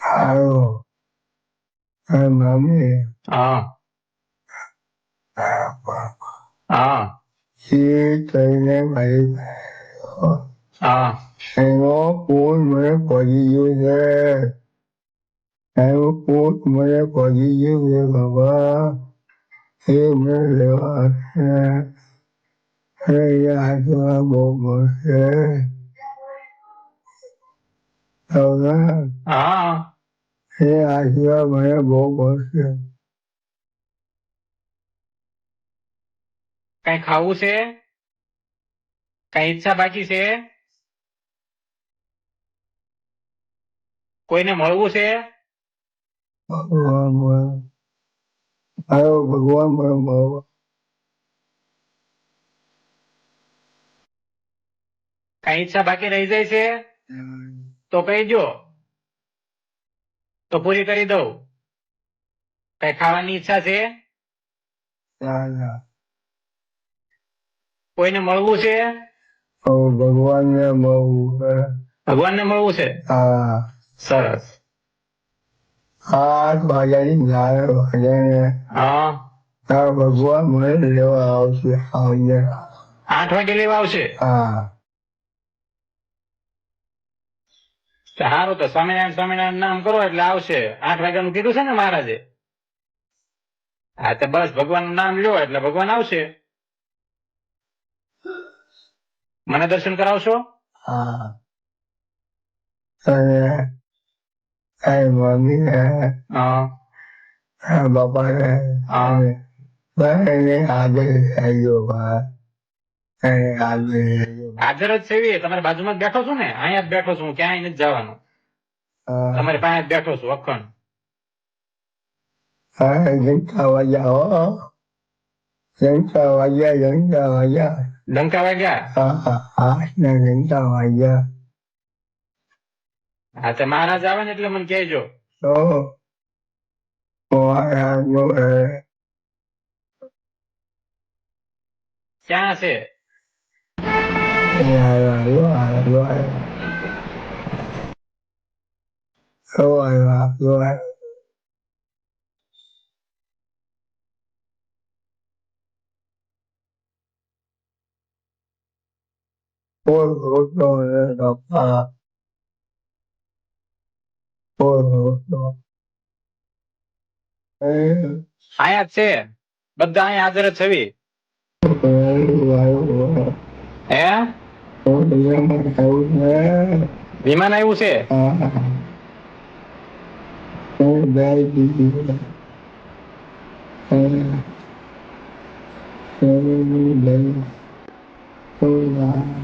આવ્યો મમ્મી હા. હા એ કહીને મારી હા. એનો ફોન મને પડી ગયો છે. એનો ફોન મને પડી ગયો છે બાબા એ મને લેવા છે. એ હાથમાં બહુ મળશે. હવે હા. એ હાથમાં મને બહુ મળશે કઈ ખાવું છે? કઈ ઈચ્છા બાકી છે? કોઈને મળવું છે? ભગવાન મળે. આવ્યો ભગવાન મળે મળવા કઈ ઈચ્છા બાકી રહી જાય છે? તો કહેજો તો પૂરી કરી દઉં. કઈ ખાવાની ઈચ્છા છે? કોઈને મળવું છે? ભગવાન ભગવાનને મળવું છે ભગવાનને મળવું છે? હા. સરસ. આઠ વાગ્યાની ગાય વાગ્યાને હા. ભગવાન મને લેવા આવશે આવજે આઠ વાગે લેવા આવશે? હા. સારું તો સ્વામિનારાયણ સ્વામિનારાયણ નામ કરો એટલે આવશે. આઠ વાગ્યાનું કીધું છે ને મહારાજે? હા તો બસ ભગવાનનું નામ લ્યો એટલે ભગવાન આવશે. મને દર્શન કરાવશો? હા. ને એ મમ્મીને હાજર જ છે. તમારી બાજુમાં બેઠો છું ને અહીંયા જ બેઠો છું ક્યાંય નથી જવાનો. તમારી પાસે બેઠો છું અખંડ. હા ઘંટા વાગ્યા હો. ઘંટા વાગ્યા ઘંટા વાગ્યા ડંકા વાગ્યા? હા હા આઠ વાગ્યા હા તો મહારાજ આવે ને એટલે મને કહેજો. તો મારા જોડે ક્યાં છે આવ્યા લોહાર લોહાર લોહાર લોહાર Por otro de paz. Por otro. Eh, અહીંયા જ છે બધા અહીંયા હાજર જ છવી હે વિમાન આવ્યું છે Oh, wow.